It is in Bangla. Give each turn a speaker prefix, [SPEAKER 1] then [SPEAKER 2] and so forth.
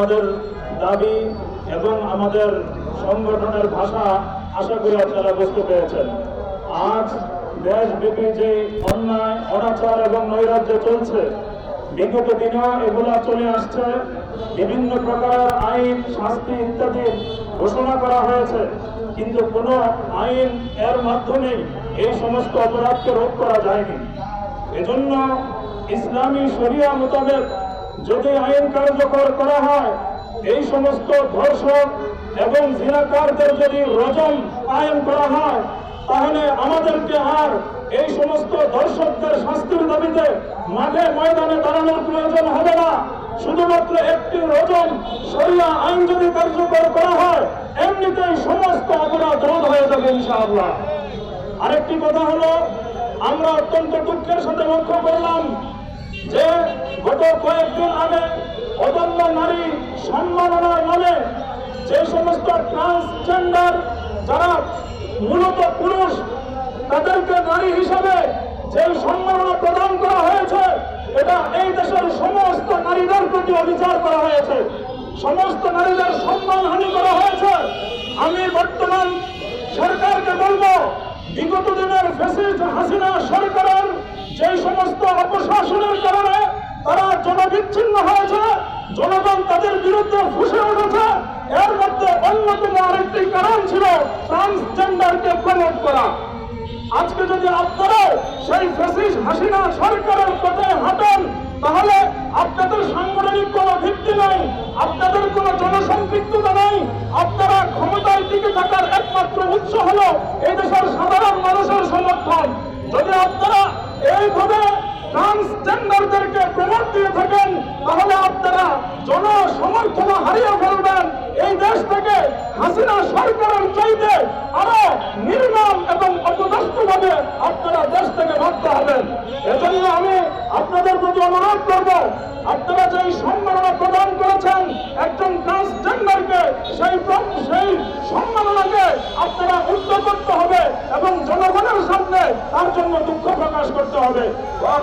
[SPEAKER 1] আমাদের দাবি এবং আমাদের সংগঠনের ভাষা আশা করি আপনারা বুঝতে পেরেছেন। আজ দেশব্যাপী যে অন্যায়, অনাচার এবং নৈরাজ্য চলছে, বিগত দিনেও এগুলা চলে আসছে। বিভিন্ন প্রকার আইন, শাস্তি ইত্যাদি ঘোষণা করা হয়েছে। কিন্তু কোনো আইন এর মাধ্যমে এই সমস্ত অপরাধকে রোধ করা যায়নি। এজন্য ইসলামী শরিয়া মোতাবেক যদি আইন কার্যকর করা হয়, এই সমস্ত ধর্ষক এবং জিনাকারদের যদি রজম কায়েম করা হয়, তাহলে আমাদেরকে আর এই সমস্ত দর্শকদের শাস্তির দাবিতে মাঠে ময়দানে দাঁড়ানোর প্রয়োজন হবে না। শুধুমাত্র একটি রজম সরিয়া আইন যদি কার্যকর করা হয়, এমনিতেই সমস্ত অপরাধ রোধ হয়ে যাবে ইনশাআল্লাহ। আরেকটি কথা হলো, আমরা অত্যন্ত দুঃখের সাথে লক্ষ্য গত কয়েকদিন আগে অদম্য নারী সম্মাননার নামে যে সমস্ত ট্রান্সজেন্ডার যারা মূলত পুরুষ, তাদেরকে নারী হিসাবে যে সম্মাননা প্রদান করা হয়েছে, এটা এই দেশের সমস্ত নারীদের প্রতি অবিচার করা হয়েছে। সমস্ত নারীদের সম্মান হানি করা হয়েছে। আমি বর্তমান সরকারকে বলব, বিগত দিনের ফেসিস্ট হাসিনা সরকারের যে সমস্ত অপশাসনের কারণে তারা জনবিচ্ছিন্ন হয়েছে, জনগণ তাদের বিরুদ্ধে ফুসে উঠেছে। এর মধ্যে অন্যতম আরেকটি কারণ ছিল ট্রান্সজেন্ডারকে প্রমোট করা। আজকে যদি আপনারা সেই ফেসিস হাসিনা সরকারের পথে হাঁটেন, তাহলে আপনাদের সাংগঠনিক কোনো ভিত্তি নেই, আপনাদের কোনো জনসম্পৃক্ততা নেই। আপনারা ক্ষমতায় টিকে থাকার একমাত্র উৎস হলো এই দেশের সাধারণ মানুষের সমর্থন যদি আপনারা এইভাবে ট্রান্সজেন্ডারদেরকে প্রমোট দিয়ে থাকেন তাহলে আপনারা জনসমর্থন হারিয়ে ফেলবেন। এই দেশ থেকে হাসিনা সরকারের চাইতে আরও নির্মম এবং অপদস্থভাবে আপনারা দেশ থেকে ভাবতে হবেন। এজন্য আমি আপনাদের প্রতি অনুরোধ করব, আপনারা যেই সম্মাননা প্রদান করেছেন একজন ট্রান্সজেন্ডারকে সেই সেই সম্মাননাকে আপনারা উদ্ধ করতে হবে এবং জনগণের সামনে তার জন্য দুঃখ প্রকাশ করতে হবে। ওয়া